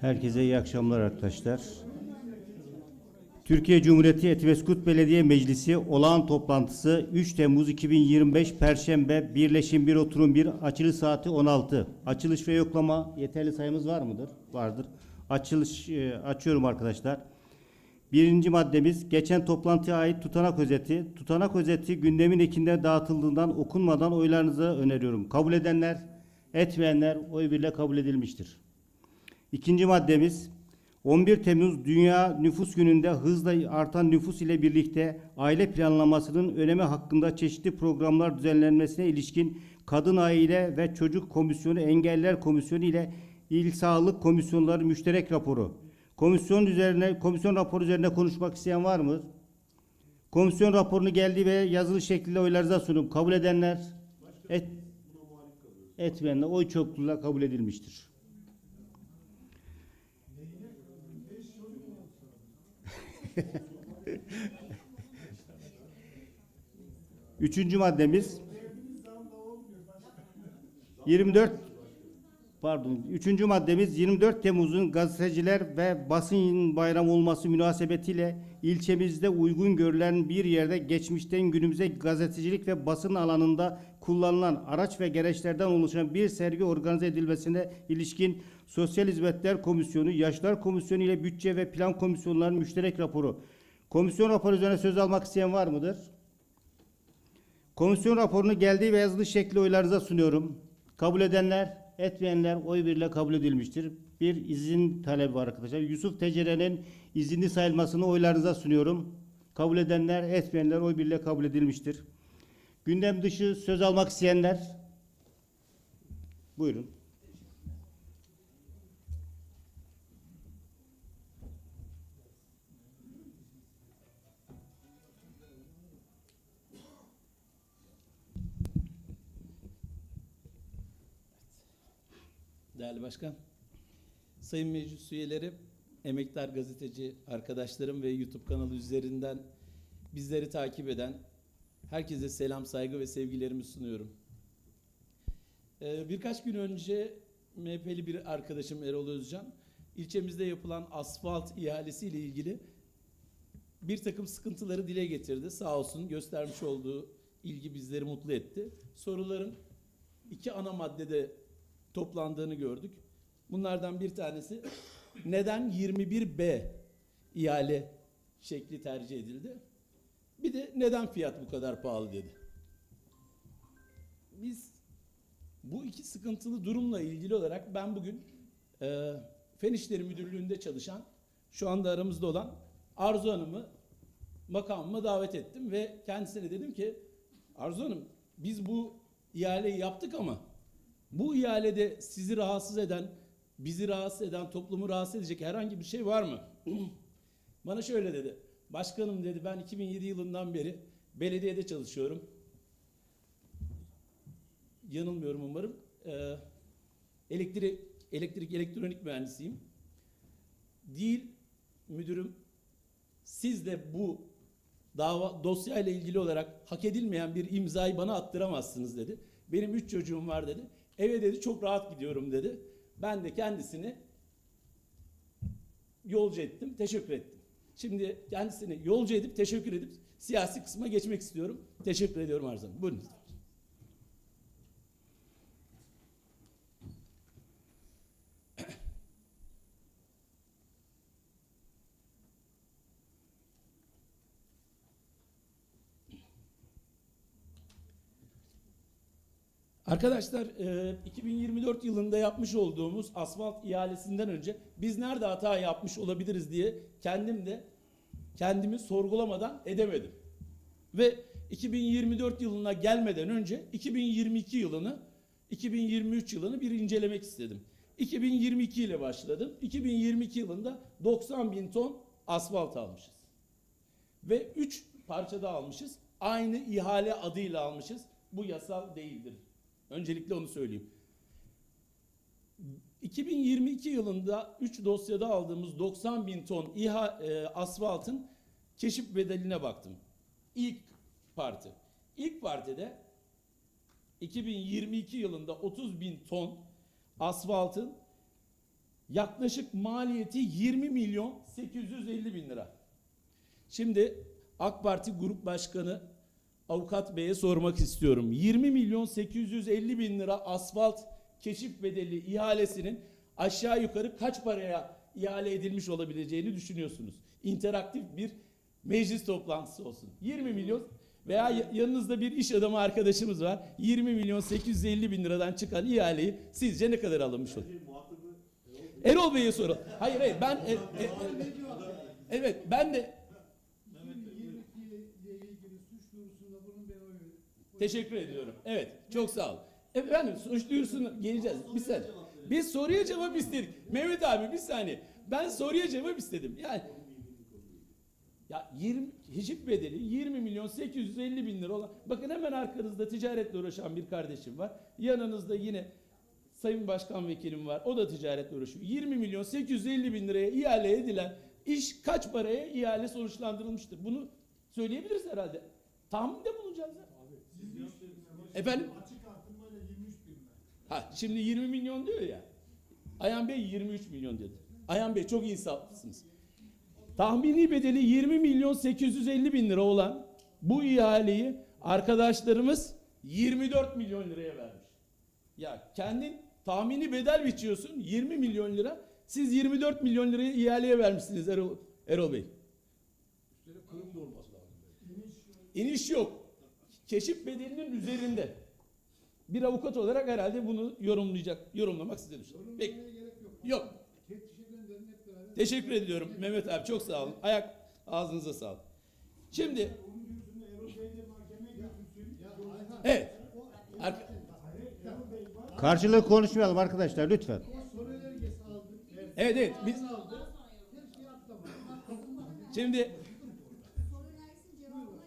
Herkese iyi akşamlar arkadaşlar. Türkiye Cumhuriyeti Etimeskut Belediye Meclisi olağan toplantısı 3 Temmuz 2025 Perşembe birleşim 1 oturum 1 açılış saati 16. Açılış ve yoklama yeterli sayımız var mıdır? Vardır. Açılış e, açıyorum arkadaşlar. Birinci maddemiz geçen toplantıya ait tutanak özeti. Tutanak özeti gündemin ekinde dağıtıldığından okunmadan oylarınızı öneriyorum. Kabul edenler, etmeyenler oy birle kabul edilmiştir. İkinci maddemiz 11 Temmuz Dünya Nüfus Günü'nde hızla artan nüfus ile birlikte aile planlamasının önemi hakkında çeşitli programlar düzenlenmesine ilişkin Kadın Aile ve Çocuk Komisyonu Engeller Komisyonu ile İl Sağlık Komisyonları müşterek raporu. Komisyon üzerine komisyon raporu üzerine konuşmak isteyen var mı? Komisyon raporunu geldi ve yazılı şekilde oylarınıza sunum. Kabul edenler et, etmeyenler oy çokluğuyla kabul edilmiştir. Üçüncü maddemiz. 24 pardon üçüncü maddemiz 24 Temmuz'un gazeteciler ve basın bayramı olması münasebetiyle ilçemizde uygun görülen bir yerde geçmişten günümüze gazetecilik ve basın alanında kullanılan araç ve gereçlerden oluşan bir sergi organize edilmesine ilişkin Sosyal Hizmetler Komisyonu, Yaşlar Komisyonu ile Bütçe ve Plan Komisyonlarının müşterek raporu. Komisyon raporu üzerine söz almak isteyen var mıdır? Komisyon raporunu geldiği ve yazılı şekli oylarınıza sunuyorum. Kabul edenler, etmeyenler oy birle kabul edilmiştir. Bir izin talebi var arkadaşlar. Yusuf Tecere'nin izinli sayılmasını oylarınıza sunuyorum. Kabul edenler, etmeyenler oy birle kabul edilmiştir. Gündem dışı söz almak isteyenler buyurun. Değerli Başkan, Sayın Meclis üyeleri, emektar gazeteci arkadaşlarım ve YouTube kanalı üzerinden bizleri takip eden herkese selam, saygı ve sevgilerimi sunuyorum. Ee, birkaç gün önce MHP'li bir arkadaşım Erol Özcan, ilçemizde yapılan asfalt ihalesiyle ilgili bir takım sıkıntıları dile getirdi. Sağ olsun göstermiş olduğu ilgi bizleri mutlu etti. Soruların iki ana maddede toplandığını gördük. Bunlardan bir tanesi neden 21B ihale şekli tercih edildi? Bir de neden fiyat bu kadar pahalı dedi. Biz bu iki sıkıntılı durumla ilgili olarak ben bugün e, Fen İşleri Müdürlüğü'nde çalışan şu anda aramızda olan Arzu Hanım'ı makamıma davet ettim ve kendisine dedim ki Arzu Hanım biz bu ihaleyi yaptık ama bu ihalede sizi rahatsız eden, bizi rahatsız eden, toplumu rahatsız edecek herhangi bir şey var mı? Bana şöyle dedi. Başkanım dedi ben 2007 yılından beri belediyede çalışıyorum. Yanılmıyorum umarım. Ee, elektrik, elektrik elektronik mühendisiyim. Değil müdürüm siz de bu dava dosyayla ilgili olarak hak edilmeyen bir imzayı bana attıramazsınız dedi. Benim üç çocuğum var dedi. Eve dedi çok rahat gidiyorum dedi. Ben de kendisini yolcu ettim, teşekkür ettim. Şimdi kendisini yolcu edip teşekkür edip siyasi kısma geçmek istiyorum. Teşekkür ediyorum Arzu Hanım. Buyurun. Arkadaşlar e, 2024 yılında yapmış olduğumuz asfalt ihalesinden önce biz nerede hata yapmış olabiliriz diye kendim de kendimi sorgulamadan edemedim. Ve 2024 yılına gelmeden önce 2022 yılını 2023 yılını bir incelemek istedim. 2022 ile başladım. 2022 yılında 90 bin ton asfalt almışız. Ve 3 parçada almışız. Aynı ihale adıyla almışız. Bu yasal değildir. Öncelikle onu söyleyeyim. 2022 yılında 3 dosyada aldığımız 90 bin ton İHA, e, asfaltın keşif bedeline baktım. İlk parti. İlk partide 2022 yılında 30 bin ton asfaltın Yaklaşık maliyeti 20 milyon 850 bin lira. Şimdi AK Parti Grup Başkanı Avukat Bey'e sormak istiyorum. 20 milyon 850 bin lira asfalt keşif bedeli ihalesinin aşağı yukarı kaç paraya ihale edilmiş olabileceğini düşünüyorsunuz? İnteraktif bir meclis toplantısı olsun. 20 milyon veya ya- yanınızda bir iş adamı arkadaşımız var. 20 milyon 850 bin liradan çıkan ihaleyi sizce ne kadar alınmış olur? Erol Bey'e soralım. Hayır hayır ben e- e- evet ben de 22 ile ilgili suç duyurusunda bunun ben oy Teşekkür ediyorum. Evet, çok sağ ol. Efendim, suç duyurusuna geleceğiz. Bir saniye. Biz soruya cevap istedik. Mehmet abi bir saniye. Ben soruya cevap istedim. Yani ya 20 hicip bedeli 20 milyon 850 bin lira olan. Bakın hemen arkanızda ticaretle uğraşan bir kardeşim var. Yanınızda yine Sayın Başkan Vekilim var. O da ticaretle uğraşıyor. 20 milyon 850 bin liraya ihale edilen iş kaç paraya ihale sonuçlandırılmıştır? Bunu söyleyebiliriz herhalde. Tahminde bulunacağız. ya. Efendim? Açık artırmayla 23 bin lira. Ha, şimdi 20 milyon diyor ya. Ayhan Bey 23 milyon dedi. Ayhan Bey çok insaflısınız. Tahmini bedeli 20 milyon 850 bin lira olan bu ihaleyi arkadaşlarımız 24 milyon liraya vermiş. Ya kendin tahmini bedel biçiyorsun 20 milyon lira. Siz 24 milyon lirayı ihaleye vermişsiniz Erol, Erol Bey. Üstelik kırım da olması lazım. İniş yok. Keşif bedelinin üzerinde. Bir avukat olarak herhalde bunu yorumlayacak, yorumlamak size düşer. Peki. Gerek yok. Yok. Teşekkür ediyorum Mehmet abi çok sağ olun. Ayak ağzınıza sağlık. Şimdi evet. Arka-. Karşılığı konuşmayalım arkadaşlar lütfen. Evet evet biz şimdi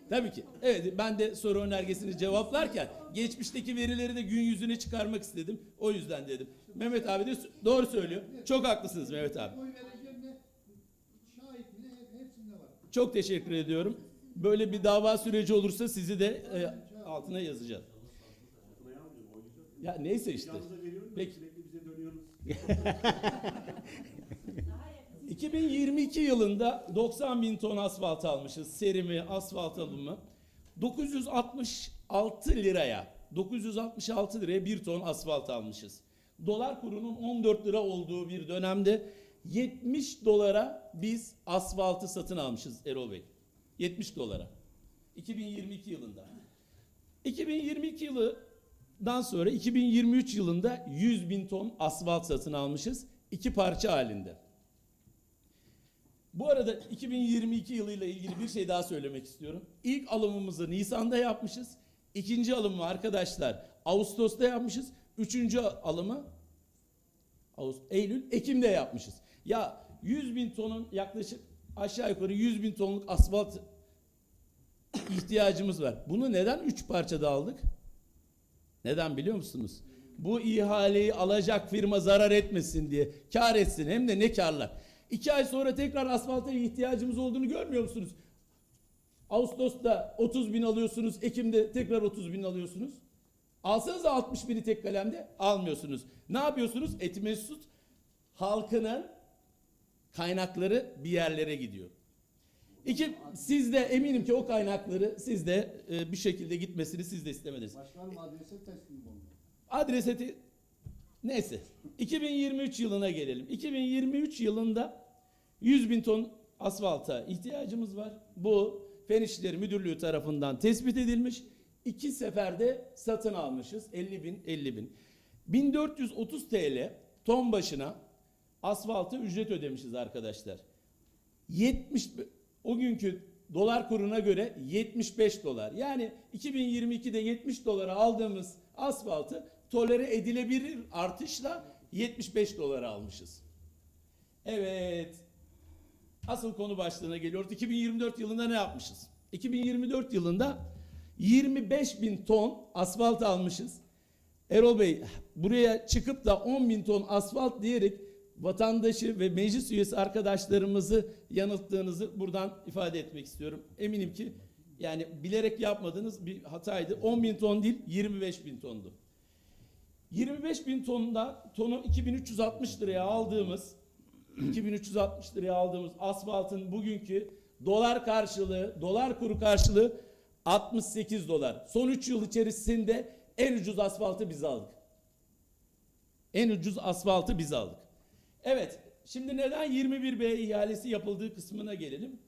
tabii ki evet ben de soru önergesini cevaplarken geçmişteki verileri de gün yüzüne çıkarmak istedim. O yüzden dedim. Mehmet abi de doğru söylüyor. Çok haklısınız Mehmet abi. Çok teşekkür ediyorum. Böyle bir dava süreci olursa sizi de e, altına yazacağız. Ya neyse işte. Peki. 2022 yılında 90 bin ton asfalt almışız. Serimi, asfalt alımı. 966 liraya, 966 liraya bir ton asfalt almışız. Dolar kurunun 14 lira olduğu bir dönemde 70 dolara biz asfaltı satın almışız Erol Bey. 70 dolara. 2022 yılında. 2022 yılından sonra 2023 yılında 100 bin ton asfalt satın almışız. iki parça halinde. Bu arada 2022 yılıyla ilgili bir şey daha söylemek istiyorum. İlk alımımızı Nisan'da yapmışız. İkinci alımı arkadaşlar Ağustos'ta yapmışız. Üçüncü alımı Ağustos, Eylül, Ekim'de yapmışız. Ya 100 bin tonun yaklaşık aşağı yukarı 100 bin tonluk asfalt ihtiyacımız var. Bunu neden üç parçada aldık? Neden biliyor musunuz? Bu ihaleyi alacak firma zarar etmesin diye. Kar etsin hem de ne karlar. İki ay sonra tekrar asfalta ihtiyacımız olduğunu görmüyor musunuz? Ağustos'ta 30 bin alıyorsunuz, Ekim'de tekrar 30 bin alıyorsunuz. Alsanız 60 bini tek kalemde almıyorsunuz. Ne yapıyorsunuz? Etimesut halkının kaynakları bir yerlere gidiyor. İki, siz de eminim ki o kaynakları siz de e, bir şekilde gitmesini siz de istemediniz. Başkanım adrese teslim oldu. Adreseti neyse 2023 yılına gelelim. 2023 yılında 100 bin ton asfalta ihtiyacımız var. Bu Fen İşleri Müdürlüğü tarafından tespit edilmiş. İki seferde satın almışız. 50 bin 50 bin. 1430 TL ton başına asfaltı ücret ödemişiz arkadaşlar. 70 o günkü dolar kuruna göre 75 dolar. Yani 2022'de 70 dolara aldığımız asfaltı tolere edilebilir artışla 75 dolara almışız. Evet. Asıl konu başlığına geliyoruz. 2024 yılında ne yapmışız? 2024 yılında 25 bin ton asfalt almışız. Erol Bey buraya çıkıp da 10 bin ton asfalt diyerek vatandaşı ve meclis üyesi arkadaşlarımızı yanılttığınızı buradan ifade etmek istiyorum. Eminim ki yani bilerek yapmadığınız bir hataydı. 10 bin ton değil 25 bin tondu. 25 bin tonda tonu 2360 liraya aldığımız 2360 liraya aldığımız asfaltın bugünkü dolar karşılığı, dolar kuru karşılığı 68 dolar. Son 3 yıl içerisinde en ucuz asfaltı biz aldık. En ucuz asfaltı biz aldık. Evet, şimdi neden 21B ihalesi yapıldığı kısmına gelelim.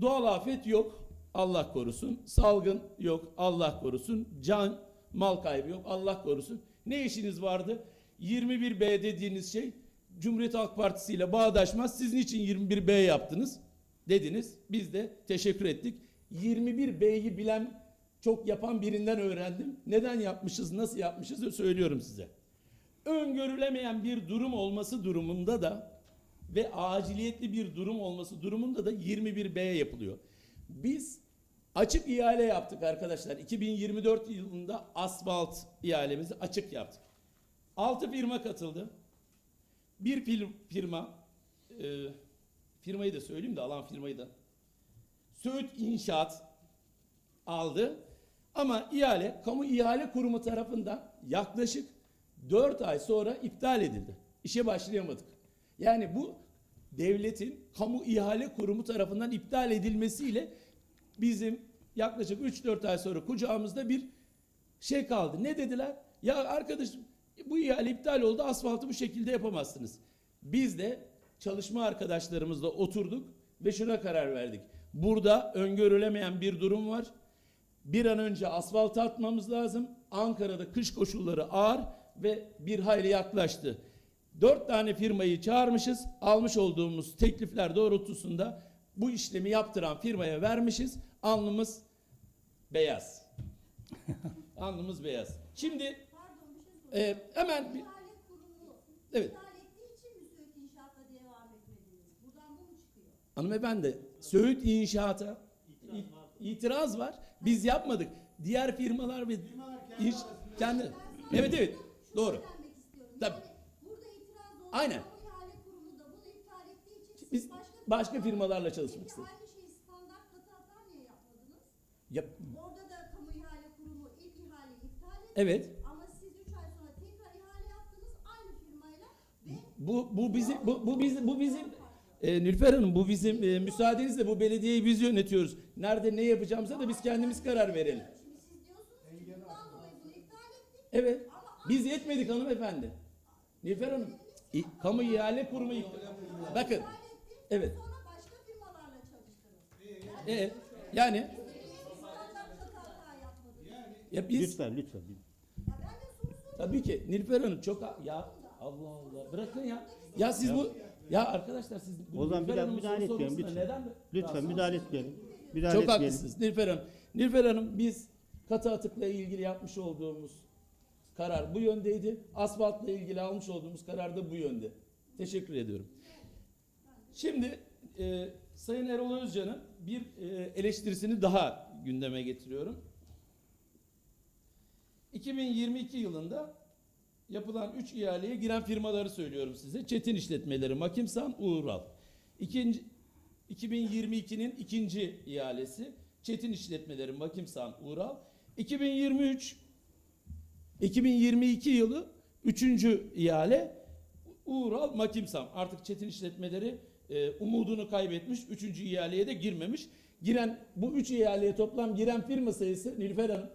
Doğal afet yok, Allah korusun. Salgın yok, Allah korusun. Can, mal kaybı yok, Allah korusun. Ne işiniz vardı? 21B dediğiniz şey Cumhuriyet Halk Partisi ile bağdaşmaz. Siz niçin 21B yaptınız? Dediniz. Biz de teşekkür ettik. 21B'yi bilen, çok yapan birinden öğrendim. Neden yapmışız, nasıl yapmışız söylüyorum size. Öngörülemeyen bir durum olması durumunda da ve aciliyetli bir durum olması durumunda da 21B yapılıyor. Biz açık ihale yaptık arkadaşlar. 2024 yılında asfalt ihalemizi açık yaptık. 6 firma katıldı. Bir fir- firma e, firmayı da söyleyeyim de alan firmayı da Söğüt İnşaat aldı. Ama ihale kamu ihale kurumu tarafından yaklaşık 4 ay sonra iptal edildi. İşe başlayamadık. Yani bu devletin kamu ihale kurumu tarafından iptal edilmesiyle bizim yaklaşık 3-4 ay sonra kucağımızda bir şey kaldı. Ne dediler? Ya arkadaşım bu ihale iptal oldu asfaltı bu şekilde yapamazsınız. Biz de çalışma arkadaşlarımızla oturduk ve şuna karar verdik. Burada öngörülemeyen bir durum var. Bir an önce asfalta atmamız lazım. Ankara'da kış koşulları ağır ve bir hayli yaklaştı. Dört tane firmayı çağırmışız. Almış olduğumuz teklifler doğrultusunda bu işlemi yaptıran firmaya vermişiz. Alnımız beyaz. Alnımız beyaz. Şimdi Pardon bir şey sorayım. e, hemen bir, kurumu evet iptal ettiği için mi Söğüt İnşaat'la devam etmediniz? Buradan bu mu çıkıyor? hanımefendi Söğüt İnşaat'a i- itiraz var. Biz yapmadık. Diğer firmalar ve iş kendi Evet evet Şunu doğru. öğrenmek istiyorum. Tabii. Yani burada itiraz oldu. Aynen. Kamu ihale kurumu da bunu iptal ettiği için siz Biz başka, başka firmalarla çalışmak Peki istedik. aynı şeyi standart katı hata niye yapmadınız? Ya, Orada da kamu ihale kurumu ilk ihaleyi iptal etti. evet. Ama siz 3 ay sonra tekrar ihale yaptınız aynı firmayla ve Bu bu bizim bu, bu bizim bu bizim e, Nülfer Hanım bu bizim e, müsaadenizle bu belediyeyi biz yönetiyoruz. Nerede ne yapacağımıza da biz kendimiz karar verelim. şimdi siz diyorsunuz ki bundan dolayı bunu iptal ettik. Evet. Biz yetmedik hanımefendi. Nilüfer Hanım, i- kamu ihale kurumu iptal- Bakın. İptal ettik. Evet. Sonra başka firmalarla çalıştınız. Evet. Yani Standart katı hata yapmadınız. Ya biz Lütfen lütfen. Ya ben de soru soruyorum. tabii ki Nilüfer Hanım çok ha- ya Allah Allah bırakın ya. Ya siz bu ya arkadaşlar siz bu O zaman Nilüfer biraz Hanım'ın müdahale soru etmeyelim sormasına lütfen. Neden? Lütfen müdahale etmeyelim. Müdahale Çok etmeyelim. haklısınız Nilüfer Hanım. Nilüfer Hanım biz katı atıkla ilgili yapmış olduğumuz karar bu yöndeydi. Asfaltla ilgili almış olduğumuz karar da bu yönde. Teşekkür ediyorum. Şimdi e, Sayın Erol Özcan'ın bir e, eleştirisini daha gündeme getiriyorum. 2022 yılında yapılan 3 ihaleye giren firmaları söylüyorum size. Çetin İşletmeleri, Makimsan, Uğural. İkinci, 2022'nin ikinci ihalesi Çetin İşletmeleri, Makimsan, Uğural. 2023 2022 yılı üçüncü ihale Uğural Makimsam. Artık Çetin İşletmeleri e, umudunu kaybetmiş. Üçüncü ihaleye de girmemiş. Giren bu üç ihaleye toplam giren firma sayısı Nilüfer Hanım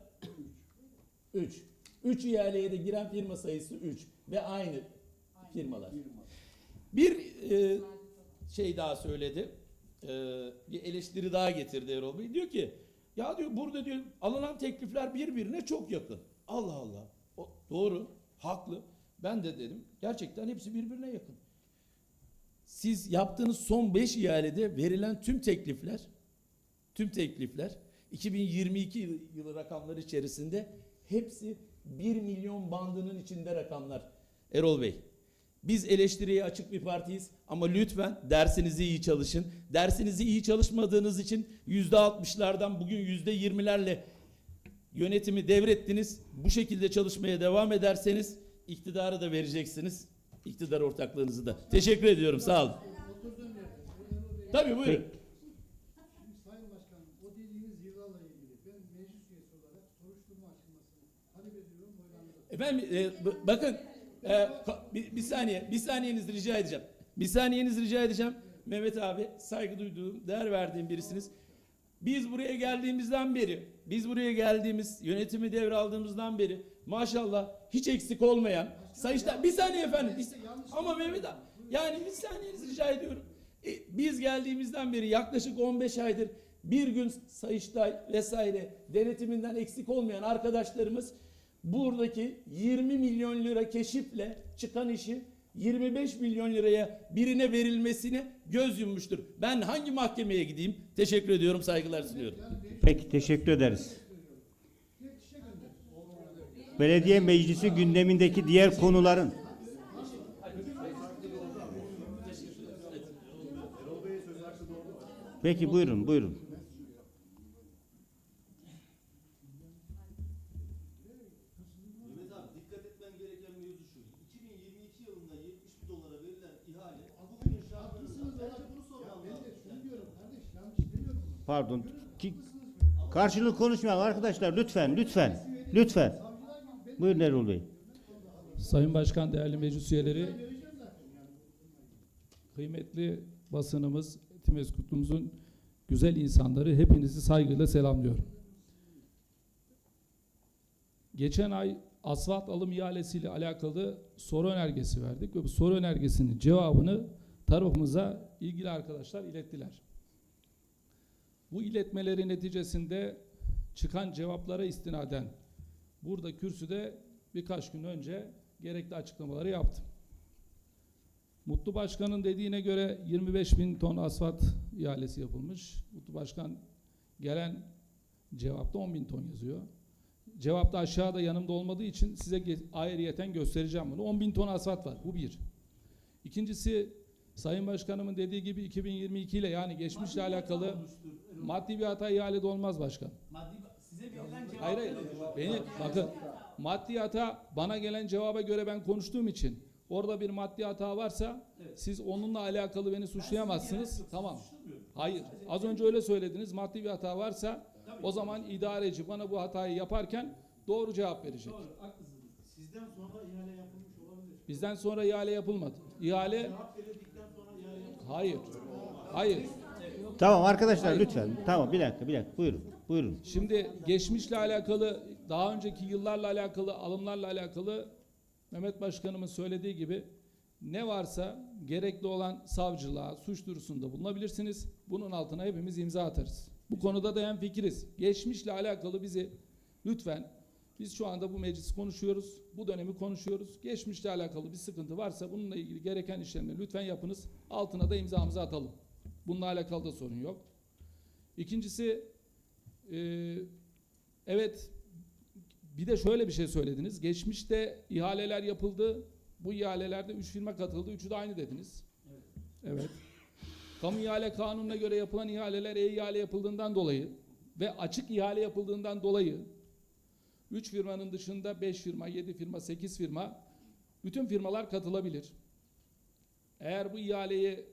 3. 3 ihaleye de giren firma sayısı 3 ve aynı firmalar. Bir e, şey daha söyledi. E, bir eleştiri daha getirdi Erol Bey. Diyor ki ya diyor burada diyor alınan teklifler birbirine çok yakın. Allah Allah. O, doğru. Haklı. Ben de dedim. Gerçekten hepsi birbirine yakın. Siz yaptığınız son 5 ihalede verilen tüm teklifler tüm teklifler 2022 yılı- yılı rakamları içerisinde hepsi 1 milyon bandının içinde rakamlar. Erol Bey, biz eleştiriye açık bir partiyiz ama lütfen dersinizi iyi çalışın. Dersinizi iyi çalışmadığınız için yüzde altmışlardan bugün yüzde yirmilerle yönetimi devrettiniz. Bu şekilde çalışmaya devam ederseniz iktidarı da vereceksiniz. İktidar ortaklığınızı da. Teşekkür ediyorum. Sağ olun. Tabii buyurun. Şimdi Sayın Başkanım, o dediğiniz yıllarla ilgili ben meclis üyesi olarak soruşturma oylarınıza Efendim e, bakın e, bir, bir saniye bir saniyenizi rica edeceğim. Bir saniyenizi rica edeceğim. Mehmet abi saygı duyduğum, değer verdiğim birisiniz. Biz buraya geldiğimizden beri, biz buraya geldiğimiz, yönetimi devraldığımızdan beri maşallah hiç eksik olmayan sayıştay... Bir saniye efendim. bir ama Mehmet abi yani bir saniyenizi rica ediyorum. E, biz geldiğimizden beri yaklaşık 15 aydır bir gün sayıştay vesaire denetiminden eksik olmayan arkadaşlarımız buradaki 20 milyon lira keşifle çıkan işi 25 milyon liraya birine verilmesine göz yummuştur. Ben hangi mahkemeye gideyim? Teşekkür ediyorum, saygılar sunuyorum. Peki teşekkür ederiz. Belediye meclisi gündemindeki diğer konuların Peki buyurun buyurun. Mehmet abi dikkat etmen gereken mevzu şu. 2022 yılında 71 dolara verilen ihale bugünün şartlarında bence bunu sormam lazım. Şunu diyorum kardeş yanlış demiyorum. Pardon. Ki, karşılıklı konuşmayalım arkadaşlar lütfen lütfen. Lütfen. Buyurun Erol Bey. Sayın Başkan, değerli meclis üyeleri, kıymetli basınımız, Timeskutlu'muzun güzel insanları hepinizi saygıyla selamlıyorum. Geçen ay asfalt alım ihalesiyle alakalı soru önergesi verdik ve bu soru önergesinin cevabını tarafımıza ilgili arkadaşlar ilettiler. Bu iletmeleri neticesinde çıkan cevaplara istinaden burada kürsüde birkaç gün önce gerekli açıklamaları yaptım. Mutlu Başkan'ın dediğine göre 25 bin ton asfalt ihalesi yapılmış. Mutlu Başkan gelen cevapta 10 bin ton yazıyor. Cevapta aşağıda yanımda olmadığı için size ayrıyeten göstereceğim bunu. 10 bin ton asfalt var. Bu bir. İkincisi Sayın Başkanımın dediği gibi 2022 ile yani geçmişle alakalı maddi bir hata ihalede olmaz başkan. Hayır hayır. Beni bakın maddi hata bana gelen cevaba göre ben konuştuğum için orada bir maddi hata varsa siz onunla alakalı beni suçlayamazsınız. Tamam. Hayır. Az önce öyle söylediniz. Maddi bir hata varsa o zaman idareci bana bu hatayı yaparken doğru cevap verecek. Sizden sonra ihale yapılmış olabilir. Bizden sonra ihale yapılmadı. İhale Cevap hayır. Hayır. Tamam arkadaşlar lütfen. Tamam bir dakika bir dakika buyurun. Buyurun. Şimdi geçmişle alakalı, daha önceki yıllarla alakalı, alımlarla alakalı Mehmet Başkanımın söylediği gibi ne varsa gerekli olan savcılığa, suç duyurusunda bulunabilirsiniz. Bunun altına hepimiz imza atarız. Bu konuda da fikiriz. Geçmişle alakalı bizi lütfen biz şu anda bu meclisi konuşuyoruz. Bu dönemi konuşuyoruz. Geçmişle alakalı bir sıkıntı varsa bununla ilgili gereken işlemleri lütfen yapınız. Altına da imzamızı atalım. Bununla alakalı da sorun yok. İkincisi ee, evet bir de şöyle bir şey söylediniz. Geçmişte ihaleler yapıldı. Bu ihalelerde 3 firma katıldı. Üçü de aynı dediniz. Evet. Kamu ihale kanununa göre yapılan ihaleler e-ihale yapıldığından dolayı ve açık ihale yapıldığından dolayı 3 firmanın dışında 5 firma, 7 firma, 8 firma bütün firmalar katılabilir. Eğer bu ihaleyi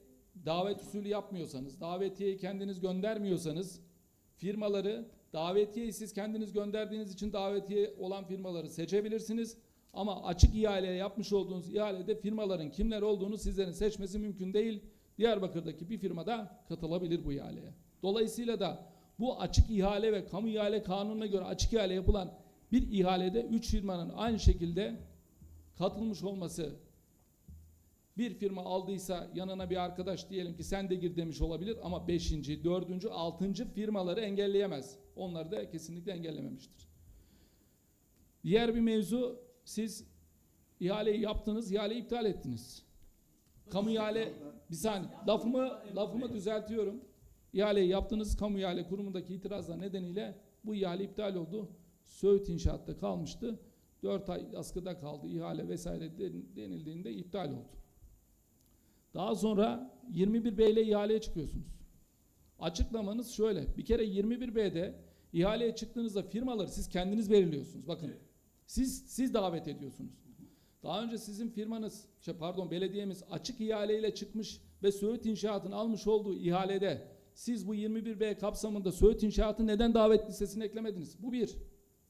davet usulü yapmıyorsanız, davetiyeyi kendiniz göndermiyorsanız firmaları davetiyeyi siz kendiniz gönderdiğiniz için davetiye olan firmaları seçebilirsiniz. Ama açık ihale yapmış olduğunuz ihalede firmaların kimler olduğunu sizlerin seçmesi mümkün değil. Diyarbakır'daki bir firma da katılabilir bu ihaleye. Dolayısıyla da bu açık ihale ve kamu ihale kanununa göre açık ihale yapılan bir ihalede 3 firmanın aynı şekilde katılmış olması bir firma aldıysa yanına bir arkadaş diyelim ki sen de gir demiş olabilir ama beşinci, dördüncü, altıncı firmaları engelleyemez. Onları da kesinlikle engellememiştir. Diğer bir mevzu siz ihaleyi yaptınız, ihaleyi iptal ettiniz. Kamu ihale bir saniye lafımı lafımı düzeltiyorum. İhaleyi yaptınız, kamu ihale kurumundaki itirazlar nedeniyle bu ihale iptal oldu. Söğüt inşaatta kalmıştı. 4 ay askıda kaldı ihale vesaire den- denildiğinde iptal oldu. Daha sonra 21B ile ihaleye çıkıyorsunuz. Açıklamanız şöyle. Bir kere 21B'de ihaleye çıktığınızda firmaları siz kendiniz belirliyorsunuz. Bakın. Siz siz davet ediyorsunuz. Daha önce sizin firmanız, şey pardon belediyemiz açık ihaleyle çıkmış ve Söğüt İnşaat'ın almış olduğu ihalede siz bu 21B kapsamında Söğüt İnşaat'ı neden davet listesine eklemediniz? Bu bir.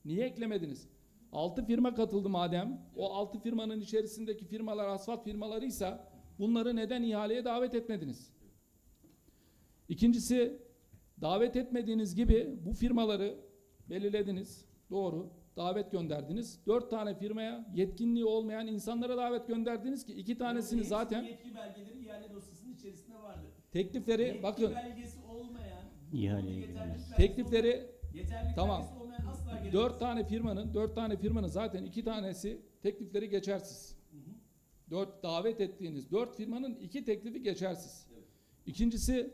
Niye eklemediniz? 6 firma katıldı madem. O 6 firmanın içerisindeki firmalar asfalt firmalarıysa bunları neden ihaleye davet etmediniz? İkincisi davet etmediğiniz gibi bu firmaları belirlediniz. Doğru. Davet gönderdiniz. Dört tane firmaya yetkinliği olmayan insanlara davet gönderdiniz ki iki tanesini Yetki- zaten Yetki belgeleri ihale dosyasının içerisinde vardı. teklifleri Yetki bakın belgesi olmayan, belgesi teklifleri yeterlilik Tamam. belgesi olmayan asla gelemez. Dört tane firmanın, dört tane firmanın zaten iki tanesi teklifleri geçersiz. Dört davet ettiğiniz dört firmanın iki teklifi geçersiz. İkincisi,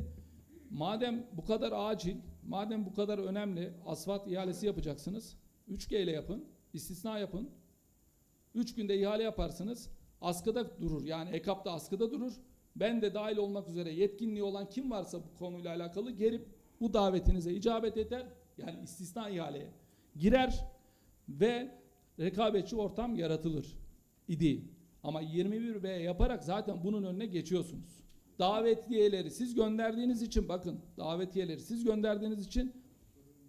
madem bu kadar acil, madem bu kadar önemli asfalt ihalesi yapacaksınız, 3G ile yapın, istisna yapın. Üç günde ihale yaparsınız, askıda durur. Yani EKAP'ta askıda durur. Ben de dahil olmak üzere yetkinliği olan kim varsa bu konuyla alakalı gelip bu davetinize icabet eder. Yani istisna ihaleye girer ve rekabetçi ortam yaratılır idi. Ama 21B yaparak zaten bunun önüne geçiyorsunuz. Davetiyeleri siz gönderdiğiniz için bakın davetiyeleri siz gönderdiğiniz için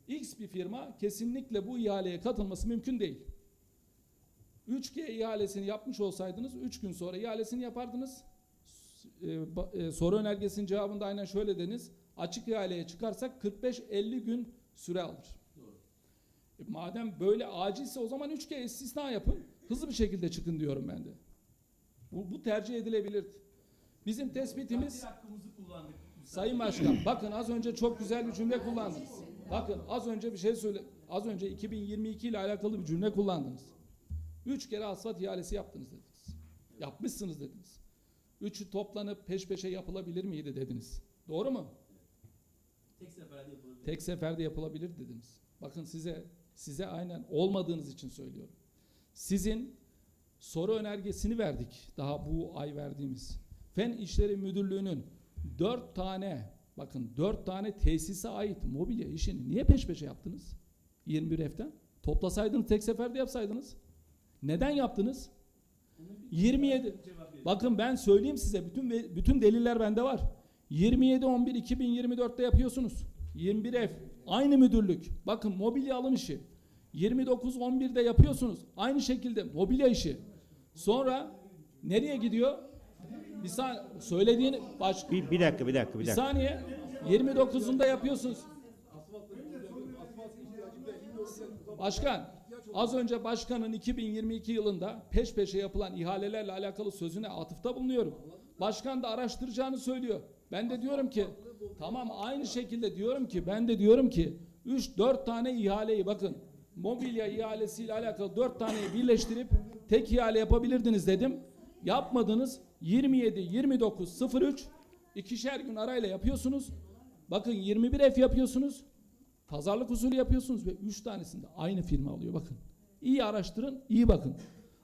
X bir firma kesinlikle bu ihaleye katılması mümkün değil. 3G ihalesini yapmış olsaydınız 3 gün sonra ihalesini yapardınız. S- e, soru önergesinin cevabında aynen şöyle dediniz. Açık ihaleye çıkarsak 45-50 gün süre alır. E, madem böyle acilse o zaman 3G istisna yapın. Hızlı bir şekilde çıkın diyorum ben de. Bu, bu tercih edilebilirdi. Bizim tespitimiz. Sayın Başkan bakın az önce çok güzel bir cümle kullandınız. Bakın az önce bir şey söyle. Az önce 2022 ile alakalı bir cümle kullandınız. Üç kere asfalt ihalesi yaptınız dediniz. Yapmışsınız dediniz. Üçü toplanıp peş peşe yapılabilir miydi dediniz. Doğru mu? Tek seferde yapılabilir. Tek seferde yapılabilir dediniz. Bakın size size aynen olmadığınız için söylüyorum. Sizin soru önergesini verdik. Daha bu ay verdiğimiz. Fen İşleri Müdürlüğü'nün dört tane bakın dört tane tesise ait mobilya işini niye peş peşe yaptınız? 21 F'ten. Toplasaydınız tek seferde yapsaydınız. Neden yaptınız? 27 Bakın ben söyleyeyim size bütün bütün deliller bende var. 27 11 2024'te yapıyorsunuz. 21 F aynı müdürlük. Bakın mobilya alım işi. 29 11'de yapıyorsunuz. Aynı şekilde mobilya işi. Sonra nereye gidiyor? Bir saniye söylediğini baş Bir, bir dakika, bir dakika, bir bir saniye 29'unda yapıyorsunuz. Başkan, az önce başkanın 2022 yılında peş peşe yapılan ihalelerle alakalı sözüne atıfta bulunuyorum. Başkan da araştıracağını söylüyor. Ben de diyorum ki tamam aynı şekilde diyorum ki ben de diyorum ki 3-4 tane ihaleyi bakın mobilya ihalesiyle alakalı 4 taneyi birleştirip tek ihale yapabilirdiniz dedim. Yapmadınız. 27 29 03 ikişer gün arayla yapıyorsunuz. Bakın 21 F yapıyorsunuz. Pazarlık usulü yapıyorsunuz ve 3 tanesini de aynı firma alıyor bakın. İyi araştırın, iyi bakın.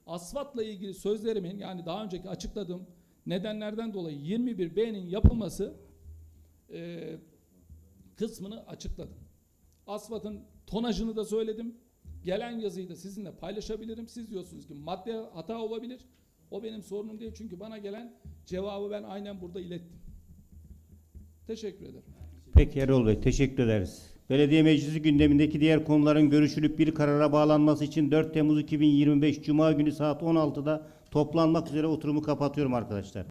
Asfaltla ilgili sözlerimin yani daha önceki açıkladığım nedenlerden dolayı 21B'nin yapılması eee, kısmını açıkladım. Asfaltın tonajını da söyledim. Gelen yazıyı da sizinle paylaşabilirim. Siz diyorsunuz ki madde hata olabilir. O benim sorunum değil çünkü bana gelen cevabı ben aynen burada ilettim. Teşekkür ederim. Peki Erol Bey, teşekkür ederiz. Belediye Meclisi gündemindeki diğer konuların görüşülüp bir karara bağlanması için 4 Temmuz 2025 Cuma günü saat 16'da toplanmak üzere oturumu kapatıyorum arkadaşlar.